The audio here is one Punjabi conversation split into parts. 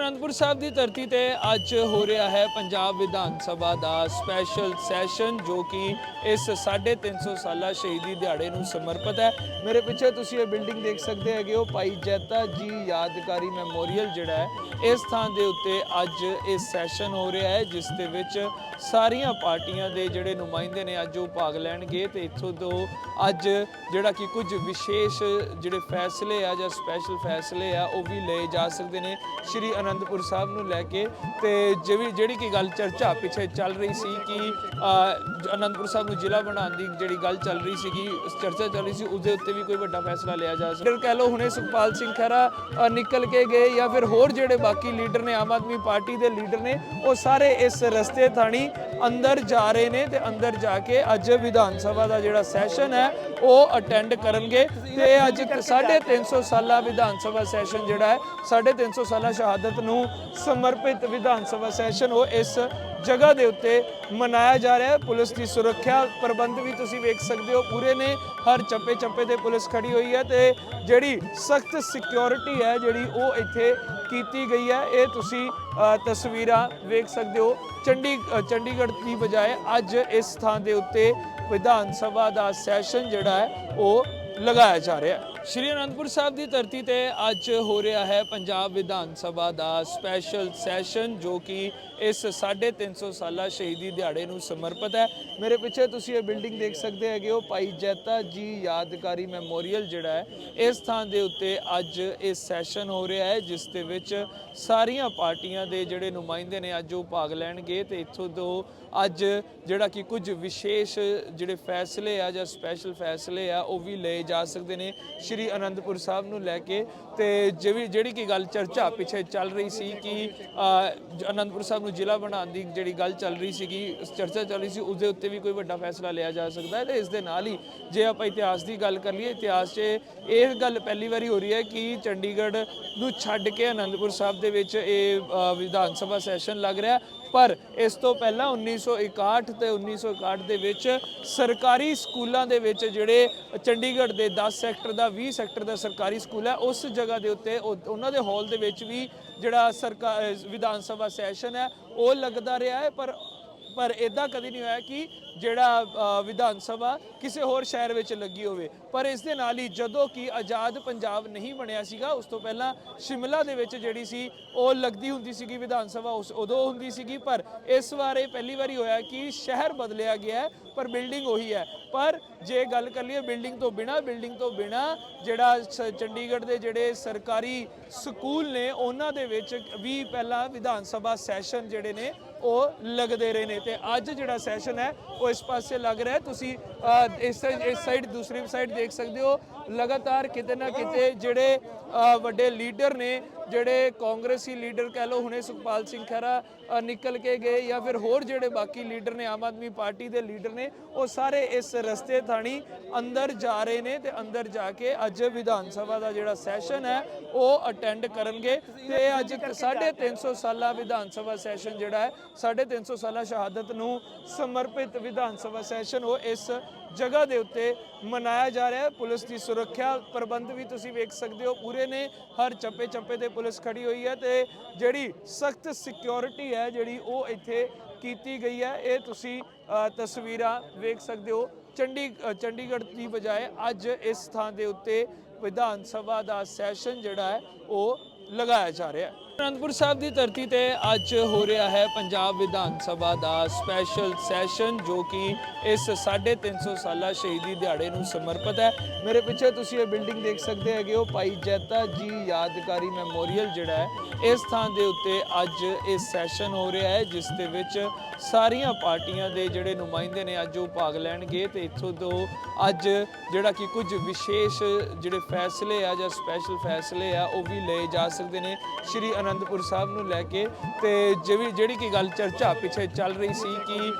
ਅਨੰਦਪੁਰ ਸਾਹਿਬ ਦੀ ਧਰਤੀ ਤੇ ਅੱਜ ਹੋ ਰਿਹਾ ਹੈ ਪੰਜਾਬ ਵਿਧਾਨ ਸਭਾ ਦਾ ਸਪੈਸ਼ਲ ਸੈਸ਼ਨ ਜੋ ਕਿ ਇਸ 350 ਸਾਲਾ ਸ਼ਹੀਦੀ ਦਿਹਾੜੇ ਨੂੰ ਸਮਰਪਿਤ ਹੈ। ਮੇਰੇ ਪਿੱਛੇ ਤੁਸੀਂ ਇਹ ਬਿਲਡਿੰਗ ਦੇਖ ਸਕਦੇ ਹੈਗੇ ਹੋ, ਭਾਈ ਜੈਤਾ ਜੀ ਯਾਦਗਾਰੀ ਮੈਮੋਰੀਅਲ ਜਿਹੜਾ ਹੈ, ਇਸ ਥਾਂ ਦੇ ਉੱਤੇ ਅੱਜ ਇਹ ਸੈਸ਼ਨ ਹੋ ਰਿਹਾ ਹੈ, ਜਿਸ ਦੇ ਵਿੱਚ ਸਾਰੀਆਂ ਪਾਰਟੀਆਂ ਦੇ ਜਿਹੜੇ ਨੁਮਾਇੰਦੇ ਨੇ ਅੱਜ ਉਹ ਭਾਗ ਲੈਣਗੇ ਤੇ ਇੱਥੋਂ ਤੋਂ ਅੱਜ ਜਿਹੜਾ ਕਿ ਕੁਝ ਵਿਸ਼ੇਸ਼ ਜਿਹੜੇ ਫੈਸਲੇ ਆ ਜਾਂ ਸਪੈਸ਼ਲ ਫੈਸਲੇ ਆ, ਉਹ ਵੀ ਲਏ ਜਾ ਸਕਦੇ ਨੇ। ਸ਼੍ਰੀ ਅਨੰਦਪੁਰ ਸਾਹਿਬ ਨੂੰ ਲੈ ਕੇ ਤੇ ਜਿਹੜੀ ਜਿਹੜੀ ਕੀ ਗੱਲ ਚਰਚਾ ਪਿੱਛੇ ਚੱਲ ਰਹੀ ਸੀ ਕਿ ਅਨੰਦਪੁਰ ਸਾਹਿਬ ਨੂੰ ਜ਼ਿਲ੍ਹਾ ਬਣਾਉਣ ਦੀ ਜਿਹੜੀ ਗੱਲ ਚੱਲ ਰਹੀ ਸੀਗੀ ਚਰਚਾ ਚੱਲ ਰਹੀ ਸੀ ਉਸ ਦੇ ਉੱਤੇ ਵੀ ਕੋਈ ਵੱਡਾ ਫੈਸਲਾ ਲਿਆ ਜਾ ਸਕਦਾ। ਕਹਿ ਲਓ ਹੁਣੇ ਸੁਖਪਾਲ ਸਿੰਘ ਖਹਿਰਾ ਨਿਕਲ ਕੇ ਗਏ ਜਾਂ ਫਿਰ ਹੋਰ ਜਿਹੜੇ ਬਾਕੀ ਲੀਡਰ ਨੇ, ਆਮ ਆਦਮੀ ਪਾਰਟੀ ਦੇ ਲੀਡਰ ਨੇ, ਉਹ ਸਾਰੇ ਇਸ ਰਸਤੇ ਥਾਣੀ ਅੰਦਰ ਜਾ ਰਹੇ ਨੇ ਤੇ ਅੰਦਰ ਜਾ ਕੇ ਅੱਜ ਵਿਧਾਨ ਸਭਾ ਦਾ ਜਿਹੜਾ ਸੈਸ਼ਨ ਹੈ, ਉਹ ਅਟੈਂਡ ਕਰਨਗੇ। ਤੇ ਅੱਜ 350 ਸਾਲਾ ਵਿਧਾਨ ਸਭਾ ਸੈਸ਼ਨ ਜਿਹੜਾ ਹੈ 350 ਸਾਲਾ ਸ਼ਹਾਦਤ ਨੂੰ ਸਮਰਪਿਤ ਵਿਧਾਨ ਸਭਾ ਸੈਸ਼ਨ ਉਹ ਇਸ ਜਗ੍ਹਾ ਦੇ ਉੱਤੇ ਮਨਾਇਆ ਜਾ ਰਿਹਾ ਹੈ। ਪੁਲਿਸ ਦੀ ਸੁਰੱਖਿਆ ਪ੍ਰਬੰਧ ਵੀ ਤੁਸੀਂ ਵੇਖ ਸਕਦੇ ਹੋ। ਪੂਰੇ ਨੇ ਹਰ ਚੱਪੇ ਚੱਪੇ ਤੇ ਪੁਲਿਸ ਖੜੀ ਹੋਈ ਹੈ ਤੇ ਜਿਹੜੀ ਸਖਤ ਸਿਕਿਉਰਿਟੀ ਹੈ ਜਿਹੜੀ ਉਹ ਇੱਥੇ ਕੀਤੀ ਗਈ ਹੈ। ਇਹ ਤੁਸੀਂ ਤਸਵੀਰਾਂ ਵੇਖ ਸਕਦੇ ਹੋ। ਚੰਡੀ ਚੰਡੀਗੜ੍ਹ ਦੀ ਬਜਾਏ ਅੱਜ ਇਸ ਥਾਂ ਦੇ ਉੱਤੇ ਵਿਧਾਨ ਸਭਾ ਦਾ ਸੈਸ਼ਨ ਜਿਹੜਾ ਹੈ ਉਹ ਲਗਾਇਆ ਜਾ ਰਿਹਾ ਹੈ। ਸ਼੍ਰੀ ਅਨੰਦਪੁਰ ਸਾਹਿਬ ਦੀ ਧਰਤੀ ਤੇ ਅੱਜ ਹੋ ਰਿਹਾ ਹੈ ਪੰਜਾਬ ਵਿਧਾਨ ਸਭਾ ਦਾ ਸਪੈਸ਼ਲ ਸੈਸ਼ਨ ਜੋ ਕਿ ਇਸ 350 ਸਾਲਾ ਸ਼ਹੀਦੀ ਦਿਹਾੜੇ ਨੂੰ ਸਮਰਪਿਤ ਹੈ। ਮੇਰੇ ਪਿੱਛੇ ਤੁਸੀਂ ਇਹ ਬਿਲਡਿੰਗ ਦੇਖ ਸਕਦੇ ਹੈਗੇ ਹੋ, ਭਾਈ ਜੈਤਾ ਜੀ ਯਾਦਗਾਰੀ ਮੈਮੋਰੀਅਲ ਜਿਹੜਾ ਹੈ, ਇਸ ਥਾਂ ਦੇ ਉੱਤੇ ਅੱਜ ਇਹ ਸੈਸ਼ਨ ਹੋ ਰਿਹਾ ਹੈ, ਜਿਸ ਦੇ ਵਿੱਚ ਸਾਰੀਆਂ ਪਾਰਟੀਆਂ ਦੇ ਜਿਹੜੇ ਨੁਮਾਇੰਦੇ ਨੇ ਅੱਜ ਉਹ ਭਾਗ ਲੈਣਗੇ ਤੇ ਇੱਥੋਂ ਤੋਂ ਅੱਜ ਜਿਹੜਾ ਕਿ ਕੁਝ ਵਿਸ਼ੇਸ਼ ਜਿਹੜੇ ਫੈਸਲੇ ਆ ਜਾਂ ਸਪੈਸ਼ਲ ਫੈਸਲੇ ਆ ਉਹ ਵੀ ਲਏ ਜਾ ਸਕਦੇ ਨੇ। ਸ਼੍ਰੀ ਅਨੰਦਪੁਰ ਸਾਹਿਬ ਨੂੰ ਲੈ ਕੇ ਤੇ ਜਿਹੜੀ ਜਿਹੜੀ ਕੀ ਗੱਲ ਚਰਚਾ ਪਿੱਛੇ ਚੱਲ ਰਹੀ ਸੀ ਕਿ ਅਨੰਦਪੁਰ ਸਾਹਿਬ ਨੂੰ ਜ਼ਿਲ੍ਹਾ ਬਣਾਉਣ ਦੀ ਜਿਹੜੀ ਗੱਲ ਚੱਲ ਰਹੀ ਸੀਗੀ, ਚਰਚਾ ਚੱਲ ਰਹੀ ਸੀ ਉਸ ਦੇ ਉੱਤੇ ਵੀ ਕੋਈ ਵੱਡਾ ਫੈਸਲਾ ਲਿਆ ਜਾ ਸਕਦਾ ਹੈ ਤੇ ਇਸ ਦੇ ਨਾਲ ਹੀ ਜੇ ਆਪਾਂ ਇਤਿਹਾਸ ਦੀ ਗੱਲ ਕਰ ਲਈਏ, ਇਤਿਹਾਸ 'ਚ ਇਹ ਗੱਲ ਪਹਿਲੀ ਵਾਰੀ ਹੋ ਰਹੀ ਹੈ ਕਿ ਚੰਡੀਗੜ੍ਹ ਨੂੰ ਛੱਡ ਕੇ ਅਨੰਦਪੁਰ ਸਾਹਿਬ ਦੇ ਵਿੱਚ ਇਹ ਵਿਧਾਨ ਸਭਾ ਸੈਸ਼ਨ ਲੱਗ ਰਿਹਾ ਪਰ ਇਸ ਤੋਂ ਪਹਿਲਾਂ 1961 ਤੇ 1961 ਦੇ ਵਿੱਚ ਸਰਕਾਰੀ ਸਕੂਲਾਂ ਦੇ ਵਿੱਚ ਜਿਹੜੇ ਚੰਡੀਗੜ੍ਹ ਦੇ 10 ਸੈਕਟਰ ਦਾ 20 ਸੈਕਟਰ ਦਾ ਸਰਕਾਰੀ ਸਕੂਲ ਹੈ, ਉਸ ਜਗ੍ਹਾ ਦੇ ਉੱਤੇ ਉਹ- ਉਹਨਾਂ ਦੇ ਹਾਲ ਦੇ ਵਿੱਚ ਵੀ ਜਿਹੜਾ ਸਰਕਾਰ ਵਿਧਾਨ ਸਭਾ ਸੈਸ਼ਨ ਹੈ, ਉਹ ਲੱਗਦਾ ਰਿਹਾ ਹੈ, ਪਰ ਪਰ ਇਦਾਂ ਕਦੀ ਨਹੀਂ ਹੋਇਆ ਕਿ ਜਿਹੜਾ ਵਿਧਾਨ ਸਭਾ ਕਿਸੇ ਹੋਰ ਸ਼ਹਿਰ ਵਿੱਚ ਲੱਗੀ ਹੋਵੇ। ਪਰ ਇਸ ਦੇ ਨਾਲ ਹੀ ਜਦੋਂ ਕਿ ਆਜ਼ਾਦ ਪੰਜਾਬ ਨਹੀਂ ਬਣਿਆ ਸੀਗਾ, ਉਸ ਤੋਂ ਪਹਿਲਾਂ ਸ਼ਿਮਲਾ ਦੇ ਵਿੱਚ ਜਿਹੜੀ ਸੀ, ਉਹ ਲੱਗਦੀ ਹੁੰਦੀ ਸੀਗੀ ਵਿਧਾਨ ਸਭਾ, ਉਸ ਉਦੋਂ ਹੁੰਦੀ ਸੀਗੀ। ਪਰ ਇਸ ਵਾਰ ਇਹ ਪਹਿਲੀ ਵਾਰੀ ਹੋਇਆ ਕਿ ਸ਼ਹਿਰ ਬਦਲਿਆ ਗਿਆ ਪਰ ਬਿਲਡਿੰਗ ਉਹੀ ਹੈ। ਪਰ ਜੇ ਗੱਲ ਕਰ ਲਈਏ ਬਿਲਡਿੰਗ ਤੋਂ ਬਿਨਾ, ਬਿਲਡਿੰਗ ਤੋਂ ਬਿਨਾ ਜਿਹੜਾ ਸ- ਚੰਡੀਗੜ੍ਹ ਦੇ ਜਿਹੜੇ ਸਰਕਾਰੀ ਸਕੂਲ ਨੇ, ਉਹਨਾਂ ਦੇ ਵਿੱਚ ਵੀ ਪਹਿਲਾਂ ਵਿਧਾਨ ਸਭਾ ਸੈਸ਼ਨ ਜਿਹੜੇ ਨੇ ਉਹ ਲੱਗਦੇ ਰਹੇ ਨੇ ਤੇ ਅੱਜ ਜਿਹੜਾ ਸੈਸ਼ਨ ਹੈ, ਉਹ ਇਸ ਪਾਸੇ ਲੱਗ ਰਿਹਾ ਤੁਸੀਂ ਇਸ ਇਸ ਸਾਈਡ ਦੂਸਰੀ ਸਾਈਡ ਦੇਖ ਸਕਦੇ ਹੋ। ਲਗਾਤਾਰ ਕਿਤੇ ਨਾ ਕਿਤੇ ਜਿਹੜੇ ਵੱਡੇ ਲੀਡਰ ਨੇ ਜਿਹੜੇ ਕਾਂਗਰਸੀ ਲੀਡਰ ਕਹਿ ਲਓ ਹੁਣੇ ਸੁਖਪਾਲ ਸਿੰਘ ਖਹਿਰਾ ਨਿਕਲ ਕੇ ਗਏ ਜਾਂ ਫਿਰ ਹੋਰ ਜਿਹੜੇ ਬਾਕੀ ਲੀਡਰ ਨੇ, ਆਮ ਆਦਮੀ ਪਾਰਟੀ ਦੇ ਲੀਡਰ ਨੇ, ਉਹ ਸਾਰੇ ਇਸ ਰਸਤੇ ਥਾਣੀ ਅੰਦਰ ਜਾ ਰਹੇ ਨੇ ਤੇ ਅੰਦਰ ਜਾ ਕੇ ਅੱਜ ਵਿਧਾਨ ਸਭਾ ਦਾ ਜਿਹੜਾ ਸੈਸ਼ਨ ਹੈ, ਉਹ ਅਟੈਂਡ ਕਰਨਗੇ ਤੇ ਅੱਜ 350 ਸਾਲਾ ਵਿਧਾਨ ਸਭਾ ਸੈਸ਼ਨ ਜਿਹੜਾ ਹੈ 350 ਸਾਲਾ ਸ਼ਹਾਦਤ ਨੂੰ ਸਮਰਪਿਤ ਵਿਧਾਨ ਸਭਾ ਸੈਸ਼ਨ, ਉਹ ਇਸ ਜਗ੍ਹਾ ਦੇ ਉੱਤੇ ਮਨਾਇਆ ਜਾ ਰਿਹਾ ਹੈ। ਪੁਲਿਸ ਦੀ ਸੁਰੱਖਿਆ ਪ੍ਰਬੰਧ ਵੀ ਤੁਸੀਂ ਵੇਖ ਸਕਦੇ ਹੋ। ਪੂਰੇ ਨੇ ਹਰ ਚੱਪੇ ਚੱਪੇ ਤੇ ਪੁਲਿਸ ਖੜੀ ਹੋਈ ਹੈ ਤੇ ਜਿਹੜੀ ਸਖਤ ਸਿਕਿਉਰਿਟੀ ਹੈ ਜਿਹੜੀ ਉਹ ਇੱਥੇ ਕੀਤੀ ਗਈ ਹੈ। ਇਹ ਤੁਸੀਂ ਤਸਵੀਰਾਂ ਵੇਖ ਸਕਦੇ ਹੋ। ਚੰਡੀ ਚੰਡੀਗੜ੍ਹ ਦੀ ਬਜਾਏ ਅੱਜ ਇਸ ਥਾਂ ਦੇ ਉੱਤੇ ਵਿਧਾਨ ਸਭਾ ਦਾ ਸੈਸ਼ਨ ਜਿਹੜਾ ਹੈ, ਉਹ ਲਗਾਇਆ ਜਾ ਰਿਹਾ ਹੈ। ਅਨੰਦਪੁਰ ਸਾਹਿਬ ਦੀ ਧਰਤੀ ਤੇ ਅੱਜ ਹੋ ਰਿਹਾ ਹੈ ਪੰਜਾਬ ਵਿਧਾਨ ਸਭਾ ਦਾ ਸਪੈਸ਼ਲ ਸੈਸ਼ਨ ਜੋ ਕਿ ਇਸ 350 ਸਾਲਾ ਸ਼ਹੀਦੀ ਦਿਹਾੜੇ ਨੂੰ ਸਮਰਪਿਤ ਹੈ। ਮੇਰੇ ਪਿੱਛੇ ਤੁਸੀਂ ਇਹ ਬਿਲਡਿੰਗ ਦੇਖ ਸਕਦੇ ਹੈਗੇ ਹੋ, ਭਾਈ ਜੈਤਾ ਜੀ ਯਾਦਗਾਰੀ ਮੈਮੋਰੀਅਲ ਜਿਹੜਾ ਹੈ, ਇਸ ਥਾਂ ਦੇ ਉੱਤੇ ਅੱਜ ਇਹ ਸੈਸ਼ਨ ਹੋ ਰਿਹਾ ਹੈ, ਜਿਸ ਦੇ ਵਿੱਚ ਸਾਰੀਆਂ ਪਾਰਟੀਆਂ ਦੇ ਜਿਹੜੇ ਨੁਮਾਇੰਦੇ ਨੇ ਅੱਜ ਉਹ ਭਾਗ ਲੈਣਗੇ ਤੇ ਇੱਥੋਂ ਤੋਂ ਅੱਜ ਜਿਹੜਾ ਕਿ ਕੁਝ ਵਿਸ਼ੇਸ਼ ਜਿਹੜੇ ਫੈਸਲੇ ਆ ਜਾਂ ਸਪੈਸ਼ਲ ਫੈਸਲੇ ਆ, ਉਹ ਵੀ ਲਏ ਜਾ ਸਕਦੇ ਨੇ। ਸ਼੍ਰੀ ਅਨੰਦਪੁਰ ਸਾਹਿਬ ਨੂੰ ਲੈ ਕੇ ਤੇ ਜਿਹੜੀ ਜਿਹੜੀ ਕੀ ਗੱਲ ਚਰਚਾ ਪਿੱਛੇ ਚੱਲ ਰਹੀ ਸੀ ਕਿ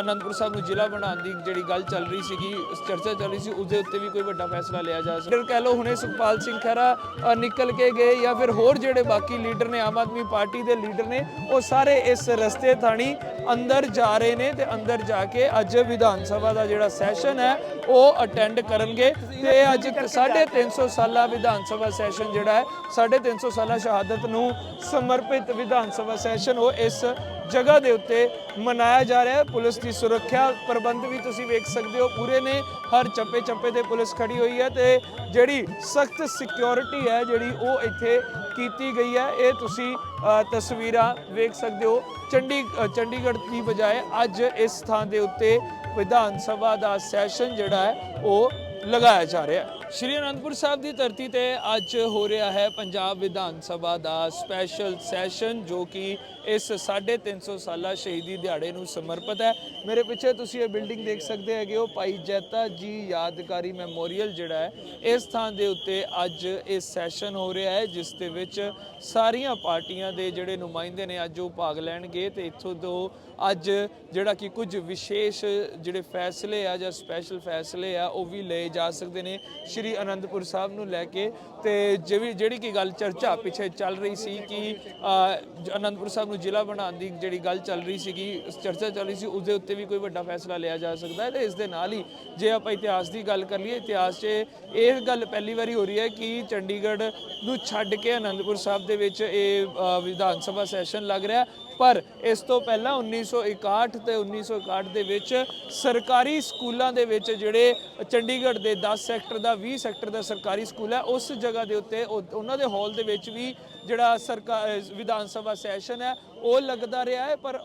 ਅਨੰਦਪੁਰ ਸਾਹਿਬ ਨੂੰ ਜ਼ਿਲ੍ਹਾ ਬਣਾਉਣ ਦੀ ਜਿਹੜੀ ਗੱਲ ਚੱਲ ਰਹੀ ਸੀਗੀ ਚਰਚਾ ਚੱਲ ਰਹੀ ਸੀ ਉਸ ਦੇ ਉੱਤੇ ਵੀ ਕੋਈ ਵੱਡਾ ਫੈਸਲਾ ਲਿਆ ਜਾ ਸਕਦਾ। ਕਹਿ ਲਓ ਹੁਣੇ ਸੁਖਪਾਲ ਸਿੰਘ ਖਹਿਰਾ ਨਿਕਲ ਕੇ ਗਏ ਜਾਂ ਫਿਰ ਹੋਰ ਜਿਹੜੇ ਬਾਕੀ ਲੀਡਰ ਨੇ, ਆਮ ਆਦਮੀ ਪਾਰਟੀ ਦੇ ਲੀਡਰ ਨੇ, ਉਹ ਸਾਰੇ ਇਸ ਰਸਤੇ ਥਾਣੀ ਅੰਦਰ ਜਾ ਰਹੇ ਨੇ ਤੇ ਅੰਦਰ ਜਾ ਕੇ ਅੱਜ ਵਿਧਾਨ ਸਭਾ ਦਾ ਜਿਹੜਾ ਸੈਸ਼ਨ ਹੈ, ਉਹ ਅਟੈਂਡ ਕਰਨਗੇ। ਤੇ ਅੱਜ 350 ਸਾਲਾ ਵਿਧਾਨ ਸਭਾ ਸੈਸ਼ਨ ਜਿਹੜਾ ਹੈ 350 ਸਾਲਾ ਸ਼ਹਾਦਤ ਨੂੰ ਸਮਰਪਿਤ ਵਿਧਾਨ ਸਭਾ ਸੈਸ਼ਨ ਉਹ ਇਸ ਜਗ੍ਹਾ ਦੇ ਉੱਤੇ ਮਨਾਇਆ ਜਾ ਰਿਹਾ ਹੈ। ਪੁਲਿਸ ਦੀ ਸੁਰੱਖਿਆ ਪ੍ਰਬੰਧ ਵੀ ਤੁਸੀਂ ਵੇਖ ਸਕਦੇ ਹੋ। ਪੂਰੇ ਨੇ ਹਰ ਚੱਪੇ ਚੱਪੇ ਤੇ ਪੁਲਿਸ ਖੜੀ ਹੋਈ ਹੈ ਤੇ ਜਿਹੜੀ ਸਖਤ ਸਿਕਿਉਰਿਟੀ ਹੈ ਜਿਹੜੀ ਉਹ ਇੱਥੇ ਕੀਤੀ ਗਈ ਹੈ। ਇਹ ਤੁਸੀਂ ਤਸਵੀਰਾਂ ਵੇਖ ਸਕਦੇ ਹੋ। ਚੰਡੀ ਚੰਡੀਗੜ੍ਹ ਦੀ ਬਜਾਏ ਅੱਜ ਇਸ ਥਾਂ ਦੇ ਉੱਤੇ ਵਿਧਾਨ ਸਭਾ ਦਾ ਸੈਸ਼ਨ ਜਿਹੜਾ ਹੈ ਉਹ ਲਗਾਇਆ ਜਾ ਰਿਹਾ ਹੈ। ਸ਼੍ਰੀ ਅਨੰਦਪੁਰ ਸਾਹਿਬ ਦੀ ਧਰਤੀ ਤੇ ਅੱਜ ਹੋ ਰਿਹਾ ਹੈ ਪੰਜਾਬ ਵਿਧਾਨ ਸਭਾ ਦਾ ਸਪੈਸ਼ਲ ਸੈਸ਼ਨ ਜੋ ਕਿ ਇਸ 350 ਸਾਲਾ ਸ਼ਹੀਦੀ ਦਿਹਾੜੇ ਨੂੰ ਸਮਰਪਿਤ ਹੈ। ਮੇਰੇ ਪਿੱਛੇ ਤੁਸੀਂ ਇਹ ਬਿਲਡਿੰਗ ਦੇਖ ਸਕਦੇ ਹੈਗੇ ਹੋ, ਭਾਈ ਜੈਤਾ ਜੀ ਯਾਦਗਾਰੀ ਮੈਮੋਰੀਅਲ ਜਿਹੜਾ ਹੈ, ਇਸ ਥਾਂ ਦੇ ਉੱਤੇ ਅੱਜ ਇਹ ਸੈਸ਼ਨ ਹੋ ਰਿਹਾ ਹੈ, ਜਿਸ ਦੇ ਵਿੱਚ ਸਾਰੀਆਂ ਪਾਰਟੀਆਂ ਦੇ ਜਿਹੜੇ ਨੁਮਾਇੰਦੇ ਨੇ ਅੱਜ ਉਹ ਭਾਗ ਲੈਣਗੇ ਤੇ ਇੱਥੋਂ ਤੋਂ ਅੱਜ ਜਿਹੜਾ ਕਿ ਕੁਝ ਵਿਸ਼ੇਸ਼ ਜਿਹੜੇ ਫੈਸਲੇ ਆ ਜਾਂ ਸਪੈਸ਼ਲ ਫੈਸਲੇ ਆ ਉਹ ਵੀ ਲਏ ਜਾ ਸਕਦੇ ਨੇ। ਸ਼੍ਰੀ ਅਨੰਦਪੁਰ ਸਾਹਿਬ ਨੂੰ ਲੈ ਕੇ ਤੇ ਜਿਹੜੀ ਜਿਹੜੀ ਕੀ ਗੱਲ ਚਰਚਾ ਪਿੱਛੇ ਚੱਲ ਰਹੀ ਸੀ ਕਿ ਅਨੰਦਪੁਰ ਸਾਹਿਬ ਨੂੰ ਜ਼ਿਲ੍ਹਾ ਬਣਾਉਣ ਦੀ ਜਿਹੜੀ ਗੱਲ ਚੱਲ ਰਹੀ ਸੀਗੀ, ਚਰਚਾ ਚੱਲ ਰਹੀ ਸੀ ਉਸ ਦੇ ਉੱਤੇ ਵੀ ਕੋਈ ਵੱਡਾ ਫੈਸਲਾ ਲਿਆ ਜਾ ਸਕਦਾ ਹੈ ਤੇ ਇਸ ਦੇ ਨਾਲ ਹੀ ਜੇ ਆਪਾਂ ਇਤਿਹਾਸ ਦੀ ਗੱਲ ਕਰ ਲਈਏ, ਇਤਿਹਾਸ 'ਚ ਇਹ ਗੱਲ ਪਹਿਲੀ ਵਾਰੀ ਹੋ ਰਹੀ ਹੈ ਕਿ ਚੰਡੀਗੜ੍ਹ ਨੂੰ ਛੱਡ ਕੇ ਅਨੰਦਪੁਰ ਸਾਹਿਬ ਦੇ ਵਿੱਚ ਇਹ ਵਿਧਾਨ ਸਭਾ ਸੈਸ਼ਨ ਲੱਗ ਰਿਹਾ ਪਰ ਇਸ ਤੋਂ ਪਹਿਲਾਂ 1961 ਤੇ 1961 ਦੇ ਵਿੱਚ ਸਰਕਾਰੀ ਸਕੂਲਾਂ ਦੇ ਵਿੱਚ ਜਿਹੜੇ ਚੰਡੀਗੜ੍ਹ ਦੇ 10 ਸੈਕਟਰ ਦਾ 20 ਸੈਕਟਰ ਦਾ ਸਰਕਾਰੀ ਸਕੂਲ ਹੈ, ਉਸ ਜਗ੍ਹਾ ਦੇ ਉੱਤੇ ਉਹ- ਉਹਨਾਂ ਦੇ ਹਾਲ ਦੇ ਵਿੱਚ ਵੀ ਜਿਹੜਾ ਸਰਕਾਰ ਵਿਧਾਨ ਸਭਾ ਸੈਸ਼ਨ ਹੈ, ਉਹ ਲੱਗਦਾ ਰਿਹਾ ਹੈ, ਪਰ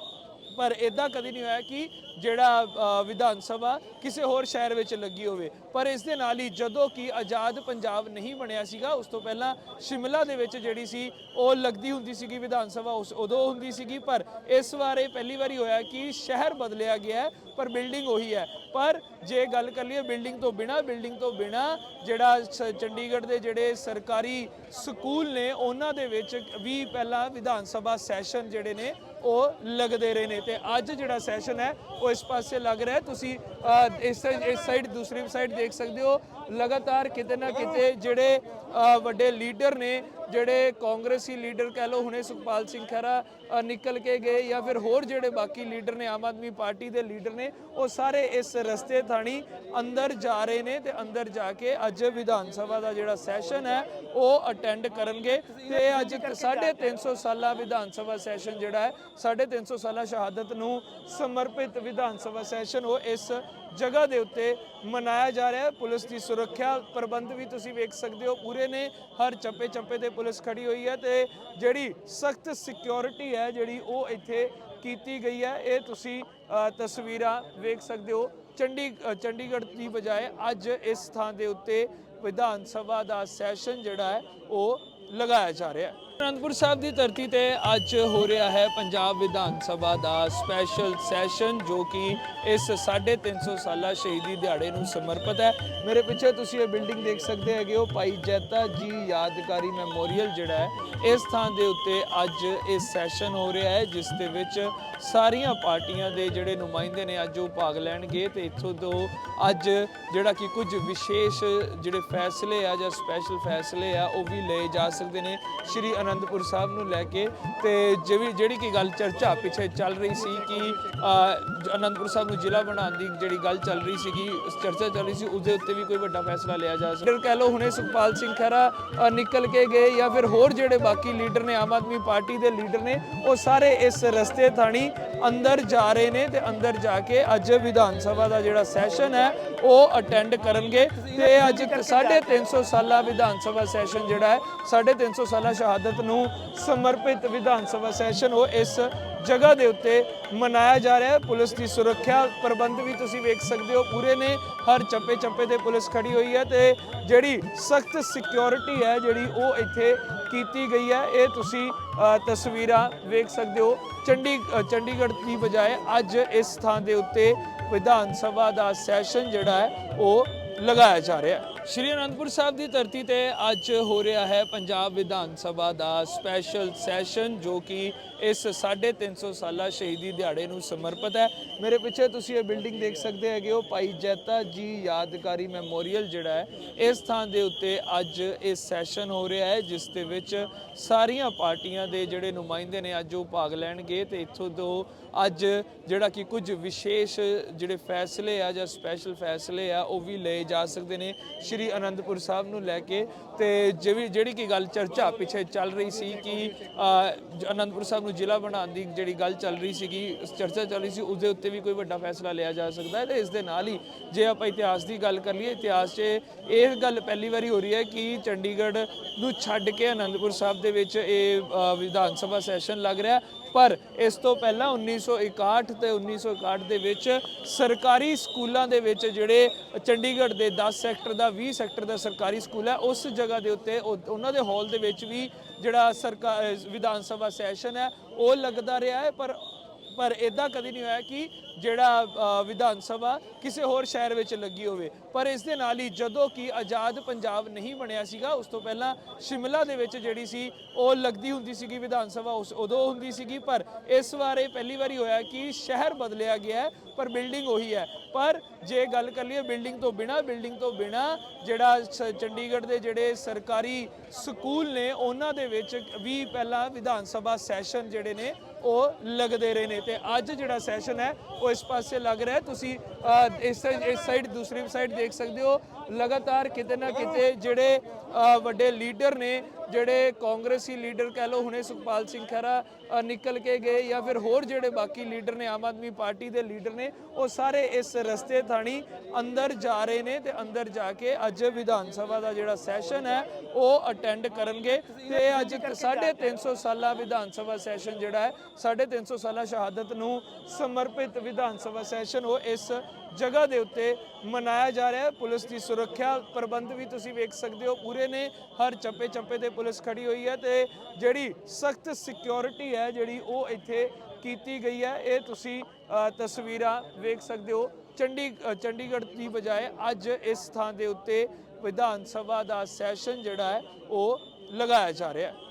ਪਰ ਇਦਾਂ ਕਦੀ ਨਹੀਂ ਹੋਇਆ ਕਿ ਜਿਹੜਾ ਵਿਧਾਨ ਸਭਾ ਕਿਸੇ ਹੋਰ ਸ਼ਹਿਰ ਵਿੱਚ ਲੱਗੀ ਹੋਵੇ। ਪਰ ਇਸ ਦੇ ਨਾਲ ਹੀ ਜਦੋਂ ਕਿ ਆਜ਼ਾਦ ਪੰਜਾਬ ਨਹੀਂ ਬਣਿਆ ਸੀਗਾ, ਉਸ ਤੋਂ ਪਹਿਲਾਂ ਸ਼ਿਮਲਾ ਦੇ ਵਿੱਚ ਜਿਹੜੀ ਸੀ, ਉਹ ਲੱਗਦੀ ਹੁੰਦੀ ਸੀਗੀ ਵਿਧਾਨ ਸਭਾ, ਉਸ ਉਦੋਂ ਹੁੰਦੀ ਸੀਗੀ। ਪਰ ਇਸ ਵਾਰ ਇਹ ਪਹਿਲੀ ਵਾਰੀ ਹੋਇਆ ਕਿ ਸ਼ਹਿਰ ਬਦਲਿਆ ਗਿਆ ਪਰ ਬਿਲਡਿੰਗ ਉਹੀ ਹੈ। ਪਰ ਜੇ ਗੱਲ ਕਰ ਲਈਏ ਬਿਲਡਿੰਗ ਤੋਂ ਬਿਨਾ, ਬਿਲਡਿੰਗ ਤੋਂ ਬਿਨਾ ਜਿਹੜਾ ਸ- ਚੰਡੀਗੜ੍ਹ ਦੇ ਜਿਹੜੇ ਸਰਕਾਰੀ ਸਕੂਲ ਨੇ, ਉਹਨਾਂ ਦੇ ਵਿੱਚ ਵੀ ਪਹਿਲਾਂ ਵਿਧਾਨ ਸਭਾ ਸੈਸ਼ਨ ਜਿਹੜੇ ਨੇ ਉਹ ਲੱਗਦੇ ਰਹੇ ਨੇ ਤੇ ਅੱਜ ਜਿਹੜਾ ਸੈਸ਼ਨ ਹੈ ਉਹ ਇਸ ਪਾਸੇ ਲੱਗ ਰਿਹਾ ਹੈ। ਤੁਸੀਂ ਅਹ, ਇਸ ਇਸ ਸਾਈਡ ਦੂਸਰੀ ਸਾਈਡ ਦੇਖ ਸਕਦੇ ਹੋ ਲਗਾਤਾਰ ਕਿਤੇ ਨਾ ਕਿਤੇ ਜਿਹੜੇ ਅਹ, ਵੱਡੇ ਲੀਡਰ ਨੇ ਜਿਹੜੇ ਕਾਂਗਰਸੀ ਲੀਡਰ ਕਹਿ ਲਓ ਹੁਣੇ ਸੁਖਪਾਲ ਸਿੰਘ ਖਹਿਰਾ ਅ, ਨਿਕਲ ਕੇ ਗਏ ਜਾਂ ਫਿਰ ਹੋਰ ਜਿਹੜੇ ਬਾਕੀ ਲੀਡਰ ਨੇ ਆਮ ਆਦਮੀ ਪਾਰਟੀ ਦੇ ਲੀਡਰ ਨੇ ਉਹ ਸਾਰੇ ਇਸ ਰਸਤੇ ਥਾਣੀ ਅੰਦਰ ਜਾ ਰਹੇ ਨੇ ਤੇ ਅੰਦਰ ਜਾ ਕੇ ਅੱਜ ਵਿਧਾਨ ਸਭਾ ਦਾ ਜਿਹੜਾ ਸੈਸ਼ਨ ਹੈ ਉਹ ਅਟੈਂਡ ਕਰਨਗੇ ਤੇ ਅੱਜ 350 ਸਾਲਾ ਵਿਧਾਨ ਸਭਾ ਸੈਸ਼ਨ ਜਿਹੜਾ ਹੈ 350 ਸਾਲਾ ਸ਼ਹਾਦਤ ਨੂੰ ਸਮਰਪਿਤ ਵਿਧਾਨ ਵਿਧਾਨ ਸਭਾ ਸੈਸ਼ਨ ਉਹ ਇਸ ਜਗ੍ਹਾ ਦੇ ਉੱਤੇ ਮਨਾਇਆ ਜਾ ਰਿਹਾ ਹੈ। ਪੁਲਿਸ ਦੀ ਸੁਰੱਖਿਆ ਪ੍ਰਬੰਧ ਵੀ ਤੁਸੀਂ ਵੇਖ ਸਕਦੇ ਹੋ। ਪੂਰੇ ਨੇ ਹਰ ਚੱਪੇ ਚੱਪੇ ਤੇ ਪੁਲਿਸ ਖੜੀ ਹੋਈ ਹੈ ਤੇ ਜਿਹੜੀ ਸਖਤ ਸਿਕਿਉਰਿਟੀ ਹੈ ਜਿਹੜੀ ਉਹ ਇੱਥੇ ਕੀਤੀ ਗਈ ਹੈ। ਇਹ ਤੁਸੀਂ ਤਸਵੀਰਾਂ ਵੇਖ ਸਕਦੇ ਹੋ। ਚੰਡੀ ਚੰਡੀਗੜ੍ਹ ਦੀ ਬਜਾਏ ਅੱਜ ਇਸ ਥਾਂ ਦੇ ਉੱਤੇ ਵਿਧਾਨ ਸਭਾ ਦਾ ਸੈਸ਼ਨ ਜਿਹੜਾ ਹੈ ਉਹ ਲਗਾਇਆ ਜਾ ਰਿਹਾ ਹੈ। ਅਨੰਦਪੁਰ ਸਾਹਿਬ ਦੀ ਧਰਤੀ ਤੇ ਅੱਜ ਹੋ ਰਿਹਾ ਹੈ ਪੰਜਾਬ ਵਿਧਾਨ ਸਭਾ ਦਾ ਸਪੈਸ਼ਲ ਸੈਸ਼ਨ ਜੋ ਕਿ ਇਸ 350 ਸਾਲਾ ਸ਼ਹੀਦੀ ਦਿਹਾੜੇ ਨੂੰ ਸਮਰਪਿਤ ਹੈ। ਮੇਰੇ ਪਿੱਛੇ ਤੁਸੀਂ ਇਹ ਬਿਲਡਿੰਗ ਦੇਖ ਸਕਦੇ ਹੈਗੇ ਹੋ, ਭਾਈ ਜੈਤਾ ਜੀ ਯਾਦਗਾਰੀ ਮੈਮੋਰੀਅਲ ਜਿਹੜਾ ਹੈ, ਇਸ ਥਾਂ ਦੇ ਉੱਤੇ ਅੱਜ ਇਹ ਸੈਸ਼ਨ ਹੋ ਰਿਹਾ ਹੈ, ਜਿਸ ਦੇ ਵਿੱਚ ਸਾਰੀਆਂ ਪਾਰਟੀਆਂ ਦੇ ਜਿਹੜੇ ਨੁਮਾਇੰਦੇ ਨੇ ਅੱਜ ਉਹ ਭਾਗ ਲੈਣਗੇ ਤੇ ਇੱਥੋਂ ਤੋਂ ਅੱਜ ਜਿਹੜਾ ਕਿ ਕੁਝ ਵਿਸ਼ੇਸ਼ ਜਿਹੜੇ ਫੈਸਲੇ ਆ ਜਾਂ ਸਪੈਸ਼ਲ ਫੈਸਲੇ ਆ, ਉਹ ਵੀ ਲਏ ਜਾ ਸਕਦੇ ਨੇ। ਸ਼੍ਰੀ ਅਨੰਦਪੁਰ ਸਾਹਿਬ ਨੂੰ ਲੈ ਕੇ ਤੇ ਜਿਹੜੀ ਜਿਹੜੀ ਕੀ ਗੱਲ ਚਰਚਾ ਪਿੱਛੇ ਚੱਲ ਰਹੀ ਸੀ ਕਿ ਅਨੰਦਪੁਰ ਸਾਹਿਬ ਨੂੰ ਜ਼ਿਲ੍ਹਾ ਬਣਾਉਣ ਦੀ ਜਿਹੜੀ ਗੱਲ ਚੱਲ ਰਹੀ ਸੀਗੀ ਚਰਚਾ ਚੱਲ ਰਹੀ ਸੀ ਉਸ ਦੇ ਉੱਤੇ ਵੀ ਕੋਈ ਵੱਡਾ ਫੈਸਲਾ ਲਿਆ ਜਾ ਸਕਦਾ। ਕਹਿ ਲਓ ਹੁਣੇ ਸੁਖਪਾਲ ਸਿੰਘ ਖਹਿਰਾ ਨਿਕਲ ਕੇ ਗਏ ਜਾਂ ਫਿਰ ਹੋਰ ਜਿਹੜੇ ਬਾਕੀ ਲੀਡਰ ਨੇ, ਆਮ ਆਦਮੀ ਪਾਰਟੀ ਦੇ ਲੀਡਰ ਨੇ, ਉਹ ਸਾਰੇ ਇਸ ਰਸਤੇ ਥਾਣੀ ਅੰਦਰ ਜਾ ਰਹੇ ਨੇ ਤੇ ਅੰਦਰ ਜਾ ਕੇ ਅੱਜ ਵਿਧਾਨ ਸਭਾ ਦਾ ਜਿਹੜਾ ਸੈਸ਼ਨ ਹੈ, ਉਹ ਅਟੈਂਡ ਕਰਨਗੇ। ਤੇ ਅੱਜ 350 ਸਾਲਾ ਵਿਧਾਨ ਸਭਾ ਸੈਸ਼ਨ ਜਿਹੜਾ ਹੈ 350 ਸਾਲਾ ਸ਼ਹਾਦਤ ਨੂੰ ਸਮਰਪਿਤ ਵਿਧਾਨ ਸਭਾ ਸੈਸ਼ਨ ਉਹ ਇਸ ਜਗ੍ਹਾ ਦੇ ਉੱਤੇ ਮਨਾਇਆ ਜਾ ਰਿਹਾ ਹੈ। ਪੁਲਿਸ ਦੀ ਸੁਰੱਖਿਆ ਪ੍ਰਬੰਧ ਵੀ ਤੁਸੀਂ ਵੇਖ ਸਕਦੇ ਹੋ। ਪੂਰੇ ਨੇ ਹਰ ਚੱਪੇ ਚੱਪੇ ਤੇ ਪੁਲਿਸ ਖੜੀ ਹੋਈ ਹੈ ਤੇ ਜਿਹੜੀ ਸਖਤ ਸਿਕਿਉਰਿਟੀ ਹੈ ਜਿਹੜੀ ਉਹ ਇੱਥੇ ਕੀਤੀ ਗਈ ਹੈ। ਇਹ ਤੁਸੀਂ ਤਸਵੀਰਾਂ ਵੇਖ ਸਕਦੇ ਹੋ। ਚੰਡੀ ਚੰਡੀਗੜ੍ਹ ਦੀ ਬਜਾਏ ਅੱਜ ਇਸ ਥਾਂ ਦੇ ਉੱਤੇ ਵਿਧਾਨ ਸਭਾ ਦਾ ਸੈਸ਼ਨ ਜਿਹੜਾ ਹੈ ਉਹ ਲਗਾਇਆ ਜਾ ਰਿਹਾ ਹੈ। ਸ਼੍ਰੀ ਅਨੰਦਪੁਰ ਸਾਹਿਬ ਦੀ ਧਰਤੀ ਤੇ ਅੱਜ ਹੋ ਰਿਹਾ ਹੈ ਪੰਜਾਬ ਵਿਧਾਨ ਸਭਾ ਦਾ ਸਪੈਸ਼ਲ ਸੈਸ਼ਨ ਜੋ ਕਿ ਇਸ 350 ਸਾਲਾ ਸ਼ਹੀਦੀ ਦਿਹਾੜੇ ਨੂੰ ਸਮਰਪਿਤ ਹੈ। ਮੇਰੇ ਪਿੱਛੇ ਤੁਸੀਂ ਇਹ ਬਿਲਡਿੰਗ ਦੇਖ ਸਕਦੇ ਹੈਗੇ ਹੋ, ਭਾਈ ਜੈਤਾ ਜੀ ਯਾਦਗਾਰੀ ਮੈਮੋਰੀਅਲ ਜਿਹੜਾ ਹੈ, ਇਸ ਥਾਂ ਦੇ ਉੱਤੇ ਅੱਜ ਇਹ ਸੈਸ਼ਨ ਹੋ ਰਿਹਾ ਹੈ, ਜਿਸ ਦੇ ਵਿੱਚ ਸਾਰੀਆਂ ਪਾਰਟੀਆਂ ਦੇ ਜਿਹੜੇ ਨੁਮਾਇੰਦੇ ਨੇ ਅੱਜ ਉਹ ਭਾਗ ਲੈਣਗੇ ਤੇ ਇੱਥੋਂ ਤੋਂ ਅੱਜ ਜਿਹੜਾ ਕਿ ਕੁਝ ਵਿਸ਼ੇਸ਼ ਜਿਹੜੇ ਫੈਸਲੇ ਆ ਜਾਂ ਸਪੈਸ਼ਲ ਫੈਸਲੇ ਆ ਉਹ ਵੀ ਲਏ ਜਾ ਸਕਦੇ ਨੇ। ਸ਼੍ਰੀ ਅਨੰਦਪੁਰ ਸਾਹਿਬ ਨੂੰ ਲੈ ਕੇ ਤੇ ਜਿਵੇਂ ਜਿਹੜੀ ਕੀ ਗੱਲ ਚਰਚਾ ਪਿੱਛੇ ਚੱਲ ਰਹੀ ਸੀ ਕਿ ਅਨੰਦਪੁਰ ਸਾਹਿਬ ਨੂੰ ਜ਼ਿਲ੍ਹਾ ਬਣਾਉਣ ਦੀ ਜਿਹੜੀ ਗੱਲ ਚੱਲ ਰਹੀ ਸੀਗੀ, ਚਰਚਾ ਚੱਲ ਰਹੀ ਸੀ ਉਸ ਦੇ ਉੱਤੇ ਵੀ ਕੋਈ ਵੱਡਾ ਫੈਸਲਾ ਲਿਆ ਜਾ ਸਕਦਾ ਹੈ ਤੇ ਇਸ ਦੇ ਨਾਲ ਹੀ ਜੇ ਆਪਾਂ ਇਤਿਹਾਸ ਦੀ ਗੱਲ ਕਰ ਲਈਏ, ਇਤਿਹਾਸ 'ਚ ਇਹ ਗੱਲ ਪਹਿਲੀ ਵਾਰੀ ਹੋ ਰਹੀ ਹੈ ਕਿ ਚੰਡੀਗੜ੍ਹ ਨੂੰ ਛੱਡ ਕੇ ਅਨੰਦਪੁਰ ਸਾਹਿਬ ਦੇ ਵਿੱਚ ਇਹ ਵਿਧਾਨ ਸਭਾ ਸੈਸ਼ਨ ਲੱਗ ਰਿਹਾ ਪਰ ਇਸ ਤੋਂ ਪਹਿਲਾਂ 1961 ਤੇ 1961 ਦੇ ਵਿੱਚ ਸਰਕਾਰੀ ਸਕੂਲਾਂ ਦੇ ਵਿੱਚ ਜਿਹੜੇ ਚੰਡੀਗੜ੍ਹ ਦੇ 10 ਸੈਕਟਰ ਦਾ 20 ਸੈਕਟਰ ਦਾ ਸਰਕਾਰੀ ਸਕੂਲ ਹੈ, ਉਸ ਜਗ੍ਹਾ ਦੇ ਉੱਤੇ ਉਹ- ਉਹਨਾਂ ਦੇ ਹਾਲ ਦੇ ਵਿੱਚ ਵੀ ਜਿਹੜਾ ਸਰਕਾਰ ਵਿਧਾਨ ਸਭਾ ਸੈਸ਼ਨ ਹੈ, ਉਹ ਲੱਗਦਾ ਰਿਹਾ ਹੈ, ਪਰ ਪਰ ਇਦਾਂ ਕਦੀ ਨਹੀਂ ਹੋਇਆ ਕਿ ਜਿਹੜਾ ਵਿਧਾਨ ਸਭਾ ਕਿਸੇ ਹੋਰ ਸ਼ਹਿਰ ਵਿੱਚ ਲੱਗੀ ਹੋਵੇ। ਪਰ ਇਸ ਦੇ ਨਾਲ ਹੀ ਜਦੋਂ ਕਿ ਆਜ਼ਾਦ ਪੰਜਾਬ ਨਹੀਂ ਬਣਿਆ ਸੀਗਾ, ਉਸ ਤੋਂ ਪਹਿਲਾਂ ਸ਼ਿਮਲਾ ਦੇ ਵਿੱਚ ਜਿਹੜੀ ਸੀ, ਉਹ ਲੱਗਦੀ ਹੁੰਦੀ ਸੀਗੀ ਵਿਧਾਨ ਸਭਾ, ਉਸ ਉਦੋਂ ਹੁੰਦੀ ਸੀਗੀ। ਪਰ ਇਸ ਵਾਰ ਇਹ ਪਹਿਲੀ ਵਾਰੀ ਹੋਇਆ ਕਿ ਸ਼ਹਿਰ ਬਦਲਿਆ ਗਿਆ ਪਰ ਬਿਲਡਿੰਗ ਉਹੀ ਹੈ। ਪਰ ਜੇ ਗੱਲ ਕਰ ਲਈਏ ਬਿਲਡਿੰਗ ਤੋਂ ਬਿਨਾ, ਬਿਲਡਿੰਗ ਤੋਂ ਬਿਨਾ ਜਿਹੜਾ ਸ- ਚੰਡੀਗੜ੍ਹ ਦੇ ਜਿਹੜੇ ਸਰਕਾਰੀ ਸਕੂਲ ਨੇ, ਉਹਨਾਂ ਦੇ ਵਿੱਚ ਵੀ ਪਹਿਲਾਂ ਵਿਧਾਨ ਸਭਾ ਸੈਸ਼ਨ ਜਿਹੜੇ ਨੇ ਉਹ ਲੱਗਦੇ ਰਹੇ ਨੇ ਤੇ ਅੱਜ ਜਿਹੜਾ ਸੈਸ਼ਨ ਹੈ, ਉਹ ਇਸ ਪਾਸੇ ਲੱਗ ਰਿਹਾ ਤੁਸੀਂ ਇਸ ਇਸ ਸਾਈਡ, ਦੂਸਰੀ ਸਾਈਡ ਦੇਖ ਸਕਦੇ ਹੋ। ਲਗਾਤਾਰ ਕਿਤੇ ਨਾ ਕਿਤੇ ਜਿਹੜੇ ਵੱਡੇ ਲੀਡਰ ਨੇ, ਜਿਹੜੇ ਕਾਂਗਰਸੀ ਲੀਡਰ ਕਹਿ ਲਓ, ਹੁਣੇ ਸੁਖਪਾਲ ਸਿੰਘ ਖਹਿਰਾ ਨਿਕਲ ਕੇ ਗਏ ਜਾਂ ਫਿਰ ਹੋਰ ਜਿਹੜੇ ਬਾਕੀ ਲੀਡਰ ਨੇ, ਆਮ ਆਦਮੀ ਪਾਰਟੀ ਦੇ ਲੀਡਰ ਨੇ, ਉਹ ਸਾਰੇ ਇਸ ਰਸਤੇ ਥਾਣੀ ਅੰਦਰ ਜਾ ਰਹੇ ਨੇ ਤੇ ਅੰਦਰ ਜਾ ਕੇ ਅੱਜ ਵਿਧਾਨ ਸਭਾ ਦਾ ਜਿਹੜਾ ਸੈਸ਼ਨ ਹੈ, ਉਹ ਅਟੈਂਡ ਕਰਨਗੇ। ਤੇ ਅੱਜ 350 ਸਾਲਾ ਵਿਧਾਨ ਸਭਾ ਸੈਸ਼ਨ ਜਿਹੜਾ ਹੈ 350 ਸਾਲਾ ਸ਼ਹਾਦਤ ਨੂੰ ਸਮਰਪਿਤ ਵਿਧਾਨ ਸਭਾ ਸੈਸ਼ਨ, ਉਹ ਇਸ ਜਗ੍ਹਾ ਦੇ ਉੱਤੇ ਮਨਾਇਆ ਜਾ ਰਿਹਾ ਹੈ। ਪੁਲਿਸ ਦੀ ਸੁਰੱਖਿਆ ਪ੍ਰਬੰਧ ਵੀ ਤੁਸੀਂ ਵੇਖ ਸਕਦੇ ਹੋ। ਪੂਰੇ ਨੇ ਹਰ ਚੱਪੇ ਚੱਪੇ ਤੇ ਪੁਲਿਸ ਖੜੀ ਹੋਈ ਹੈ ਤੇ ਜਿਹੜੀ ਸਖਤ ਸਿਕਿਉਰਿਟੀ ਹੈ ਜਿਹੜੀ ਉਹ ਇੱਥੇ ਕੀਤੀ ਗਈ ਹੈ। ਇਹ ਤੁਸੀਂ ਤਸਵੀਰਾਂ ਵੇਖ ਸਕਦੇ ਹੋ। ਚੰਡੀ ਚੰਡੀਗੜ੍ਹ ਦੀ ਬਜਾਏ ਅੱਜ ਇਸ ਥਾਂ ਦੇ ਉੱਤੇ ਵਿਧਾਨ ਸਭਾ ਦਾ ਸੈਸ਼ਨ ਜਿਹੜਾ ਹੈ, ਉਹ ਲਗਾਇਆ ਜਾ ਰਿਹਾ ਹੈ।